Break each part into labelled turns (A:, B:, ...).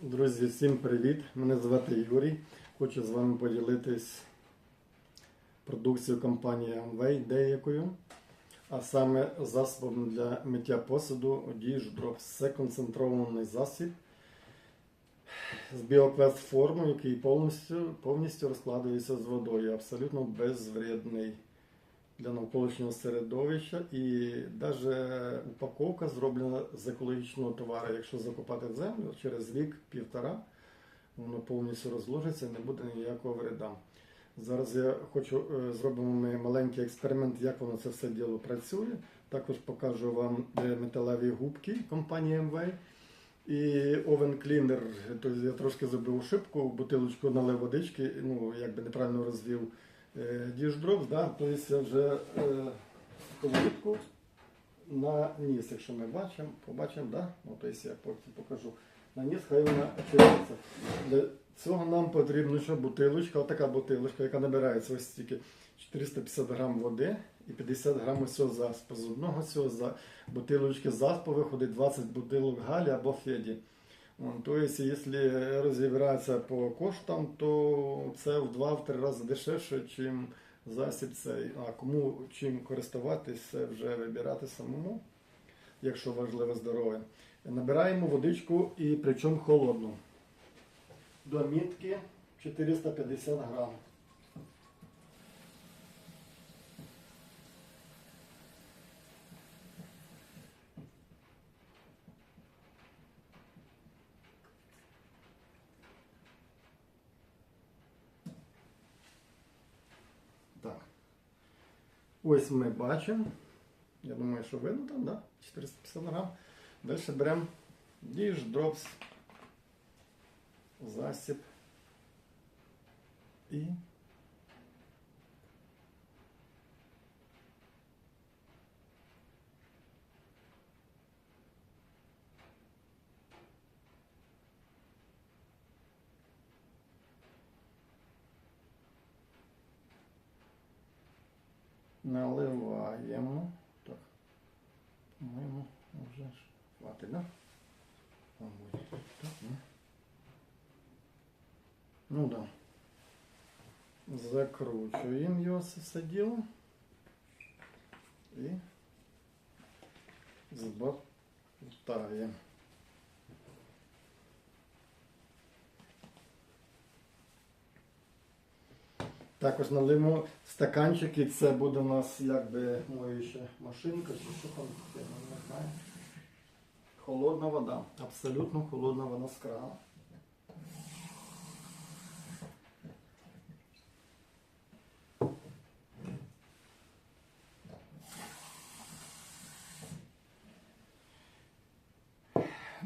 A: Друзі, всім привіт! Мене звати Юрій. Хочу з вами поділитись продукцією компанії Amway деякою, а саме засобом для миття посуду Dish Drops. Це концентрований засіб з біоквест форму, який повністю, повністю розкладується з водою, абсолютно безвредний для навколишнього середовища. І навіть упаковка зроблена з екологічного товару. Якщо закопати в землю через рік-півтора, воно повністю розложиться, не буде ніякого вреда. Зараз я хочу е, зробимо ми маленький експеримент, як воно це все діло працює. Також покажу вам металеві губки компанії MV. І овен клінер, тобто я трошки зробив ошибку, бутилочку налив водички, ну якби неправильно розвів діждроп, да? тобто вже е, сковорідку наніс, якщо ми бачимо, побачимо, да? ну, тобто я покажу. Наніс, хай вона очиститься. Для цього нам потрібно що бутилочка, отака бутилочка, яка набирається ось стільки 450 грам води і 50 грам цього заспу. З одного цього бутилочки заспу виходить 20 бутилок галі або феді. Вон, Тобто, якщо розібратися по коштам, то це в 2-3 рази дешевше, ніж засіб цей. А кому чим користуватись, це вже вибирати самому, якщо важливе здоров'я. Набираємо водичку і причому холодну. До мітки 450 грам. Так. Ось ми бачимо. Я думаю, що видно там, да? 450 грам. Далі беремо діж, дропс, засіб і наливаємо. Так. По-моєму, вже хватить, да? Так, ну. Ну да. Закручуємо його все діло. І збортаємо. Також налимо стаканчики, це буде у нас якби моюча машинка, чи що там, я не знаю. Холодна вода, абсолютно холодна вода з крана.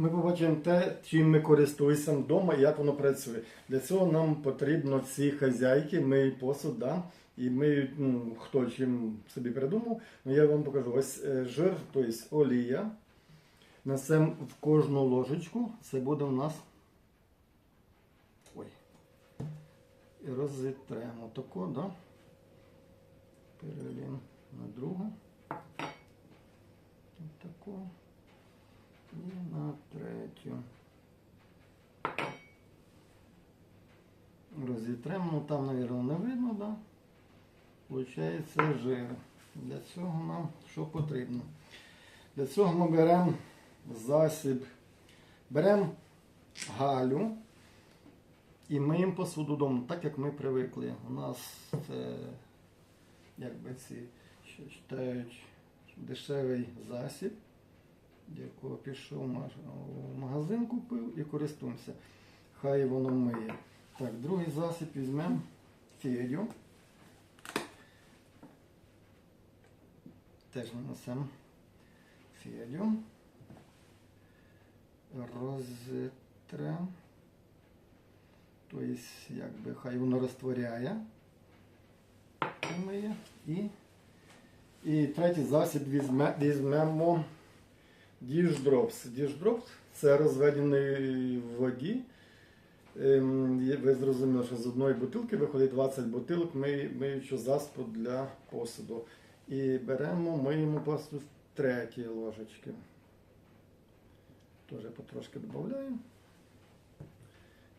A: Ми побачимо те, чим ми користуємося вдома і як воно працює. Для цього нам потрібно ці хазяйки, миють посуд, да? і миють, ну, хто чим собі придумав. Ну, я вам покажу. Ось е, жир, тобто олія. Несемо в кожну ложечку. Це буде у нас. Ой. І розітремо тако, да? Перелім на другу. Тако. На третю. Розітремо, ну там, мабуть, не видно, да? Получається жир. Для цього нам що потрібно? Для цього ми беремо засіб, беремо галю і миємо посуду вдома, так як ми привикли. У нас це якби ці що вважають дешевий засіб якого пішов в магазин, купив і користуємося. Хай воно миє. Так, другий засіб візьмемо федю. Теж нанесемо федю. Розітрем. Тобто, якби хай воно розтворяє. І, і третій засіб візьме, візьмемо Діждропс. Діждропс це розведений в воді. Ем, Ви зрозуміли, що з одної бутилки виходить 20 бутилок ми- миючого заспу для посуду. І беремо, миємо пасту з третьої ложечки. Теж потрошки додаємо.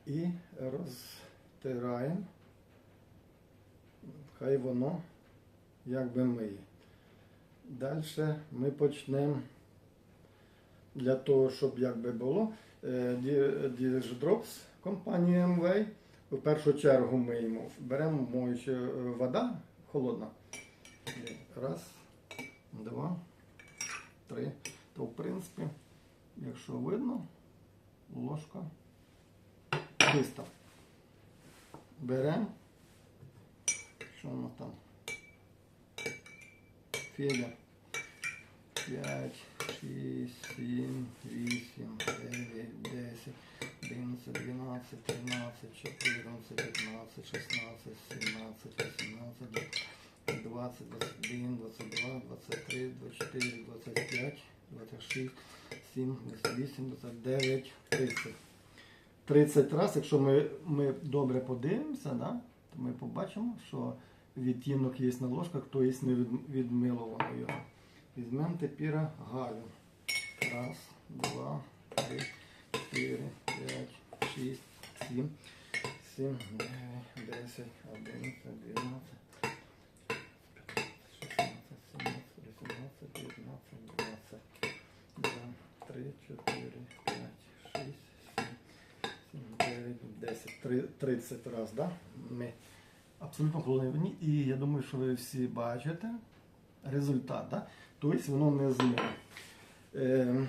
A: і розтираємо. Хай воно якби миє. Далі ми почнемо для того, щоб якби було. Діждропс компанії MV. В першу чергу миємо. Беремо моюча е, вода холодна. Раз, два, три. То в принципі, якщо видно, ложка чиста. Беремо. Що воно там? Федя. 5, 6, 7, 8, 9, 10, 11, 12, 13, 14, 15, 16, 17, 18, 20, 21, 22, 23, 24, 25, 26, 7, 28, 29, 30. 30 разів, якщо ми, ми добре подивимося, да, то ми побачимо, що відтінок є на ложках, то є не від, відмиловано його. Візьмемо тепер галю. Раз, два, три, чотири, п'ять, шість, сім, сім, дев'ять, десять, одинадцять, дванадцять, шістнадцять, сімнадцять, вісімнадцять, дев'ятнадцять, двадцять. Два, три, чотири, п'ять, шість, сім, сім, дев'ять, десять. Три- Тридцять да? Ми абсолютно холодні. І я думаю, що ви всі бачите результат. Да? Тобто воно не змило. Ем,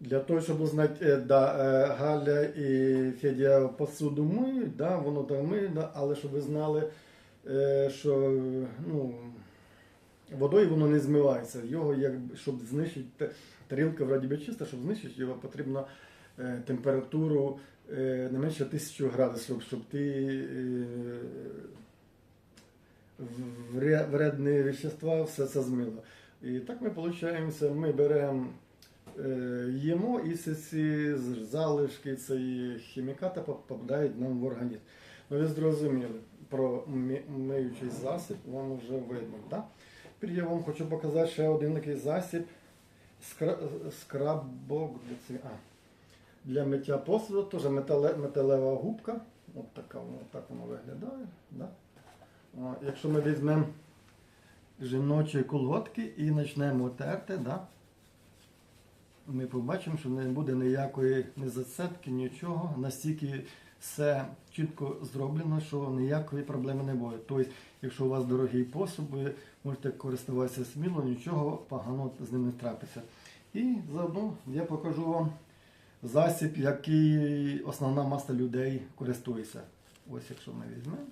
A: Для того, щоб узнати, е, да, е, Галя і Федя посуду миють, да, воно там миє, але щоб ви знали, е, що ну, водою воно не змивається. Його, як, щоб знищити, тарілка вроді би чиста, щоб знищити його, потрібно температуру не менше 1000 градусів, щоб, ти вредні вещества все це змило. І так ми виходить, ми беремо, е, їмо і ці залишки цієї хіміката попадають нам в організм. Ну ви зрозуміли про миючий засіб, вам вже видно. Так? Я вам хочу показати ще один такий засіб скра... скрабок для, для миття посуду, теж метале... металева губка. От така воно, так воно виглядає. Да? Якщо ми візьмемо жіночі колготки і почнемо терти, да, ми побачимо, що не буде ніякої ні зацепки, нічого. Настільки все чітко зроблено, що ніякої проблеми не буде. Тобто, якщо у вас дорогий посуд, ви можете користуватися сміло, нічого поганого з ним не трапиться. І заодно я покажу вам засіб, який основна маса людей користується. Ось якщо ми візьмемо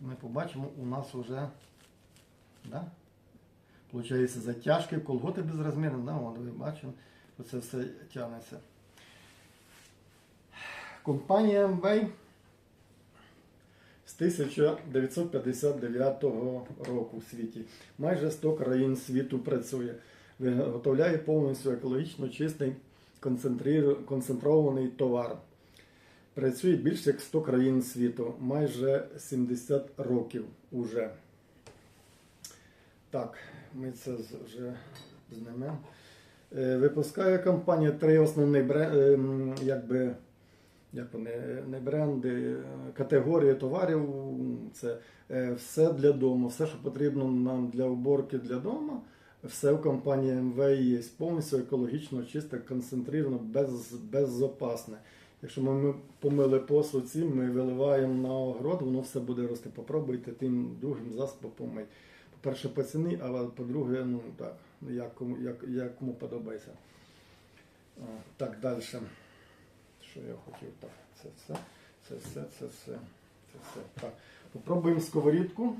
A: ми побачимо, у нас вже да, Получається затяжки, колготи безрозмірні, да, от ви бачите, що це все тягнеться. Компанія MBay з 1959 року в світі. Майже 100 країн світу працює. Виготовляє повністю екологічно чистий концентрований товар. Працює більше як 100 країн світу, майже 70 років уже. Так, ми це вже знімемо. Е, Випускає компанія три основні бренди, якби, як вони, не бренди, е, категорії товарів. Це е, все для дому, все, що потрібно нам для уборки для дому. Все в компанії МВ є повністю екологічно, чисте, концентровано, без, безопасне. Якщо ми, ми помили посуд цим, ми виливаємо на огород, воно все буде рости. Попробуйте тим другим засобом помити. По-перше, по ціні, а по-друге, ну так, як кому, як, як кому подобається. Так, далі. Що я хотів? Так, це все, це все, це все, це все. Так. Попробуємо сковорідку.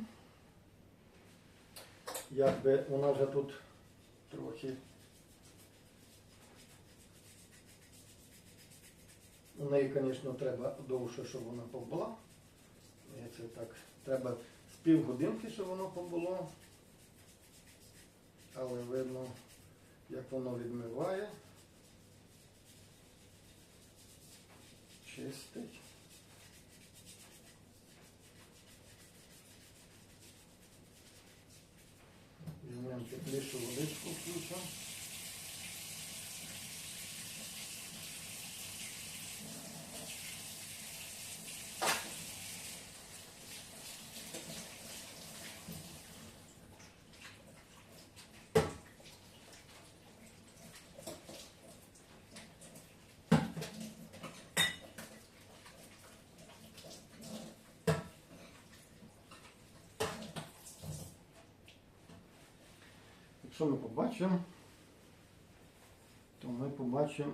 A: Якби вона вже тут трохи. У неї, звісно, треба довше, щоб вона побула. Це так. Треба з півгодинки, щоб воно побуло. Але видно, як воно відмиває. Чистить. Візьмемо теплішу водичку включимо. Що ми побачимо? То ми побачимо,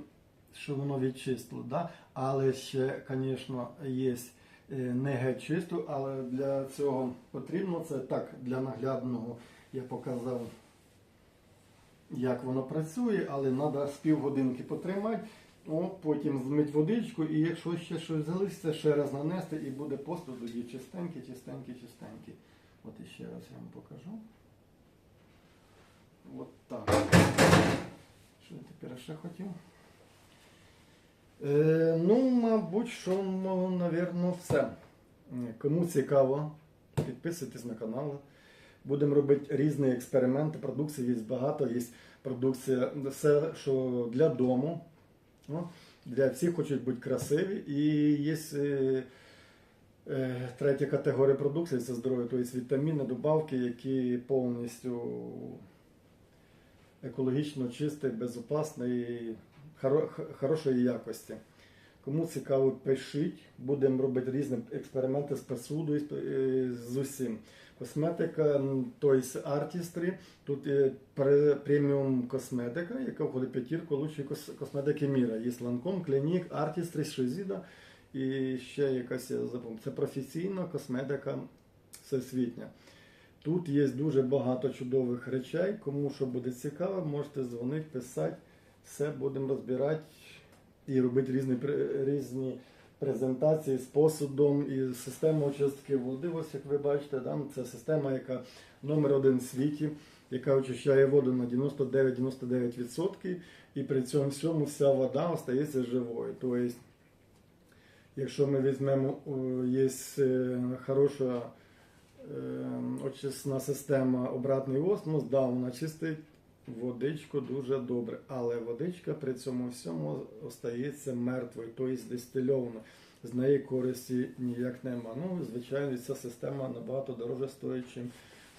A: що воно відчистило. Да? Але ще, звісно, є е, не геть чисто, але для цього потрібно це так, для наглядного я показав, як воно працює, але треба з півгодинки потримати. О, потім змить водичку, і якщо ще щось залишиться, ще раз нанести, і буде посуд тоді чистенький, чистенький, чистенький. От іще раз я вам покажу. От так. Що я тепер ще хотів? Е, ну, мабуть, що, напевно, все. Е, Кому цікаво, підписуйтесь на канал. Будемо робити різні експерименти. Продукції є багато, є продукція, все, що для дому. Ну, для всіх хочуть бути красиві. І є е, е, третя категорія продукції це здоров'я, тобто вітаміни, добавки, які повністю екологічно чисті, безопасні і хорошої якості. Кому цікаво, пишіть. Будемо робити різні експерименти з посудою, з- усім. Косметика, тобто артістри. Тут є преміум косметика, яка входить п'ятірку лучшої косметики міра. Є Lancome, Clinique, Artistry, Шизіда і ще якась я забув. Це професійна косметика всесвітня. Тут є дуже багато чудових речей. Кому що буде цікаво, можете дзвонити, писати. Все будемо розбирати і робити різні, різні презентації з посудом і система очистки води. Ось як ви бачите, там це система, яка номер один в світі, яка очищає воду на 99-99%, і при цьому всьому вся вода остається живою. Тобто, якщо ми візьмемо, є е, хороша е, очисна система обратний осмос, да, вона чистить водичку дуже добре, але водичка при цьому всьому остається мертвою, тобто дистильована. З неї користі ніяк нема. Ну, звичайно, ця система набагато дороже стоїть, чим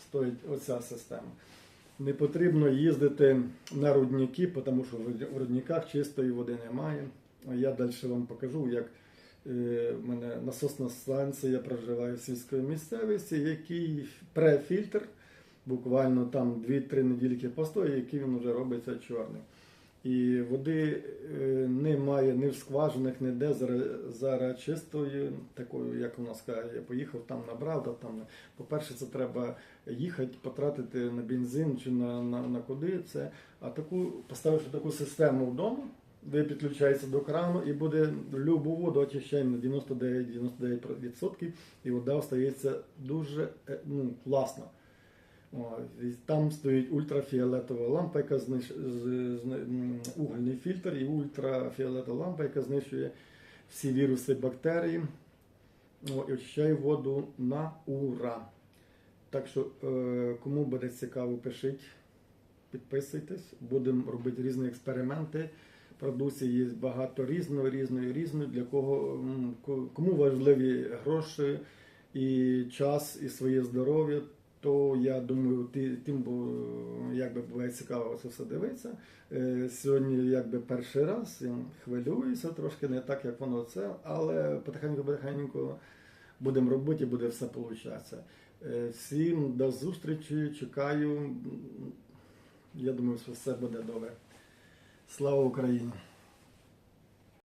A: стоїть оця система. Не потрібно їздити на рудники, тому що в рудниках чистої води немає. Я далі вам покажу, як в мене насосна станція, я проживаю в сільській місцевості, який префільтр, буквально там 2-3 недільки постою, який він вже робиться чорним. І води е, немає ні в скважинах, ніде зараз, чистою, такою, як у нас каже, я поїхав там набрав, та там. По-перше, це треба їхати, потратити на бензин чи на, на, на куди це. А таку, поставивши таку систему вдома, ви підключаєтеся до крану і буде любу воду очищаємо на 99-99% і вода остається дуже е, ну, класна. Там стоїть ультрафіолетова лампа, яка знищ... з- з- м, угольний фільтр і ультрафіолетова лампа, яка знищує всі віруси, бактерії і очищає воду на ура. Так що, е, кому буде цікаво, пишіть, підписуйтесь, будемо робити різні експерименти. Продукції є багато різної, різної, різної. Для кого кому важливі гроші і час, і своє здоров'я, то я думаю, ти- тим якби буває цікаво це все дивитися. Е, Сьогодні якби перший раз хвилююся трошки, не так, як воно це, але потихеньку-потихеньку будемо робити і буде все получатися. Е, Всім до зустрічі, чекаю. Я думаю, що все буде добре. Слава Україні!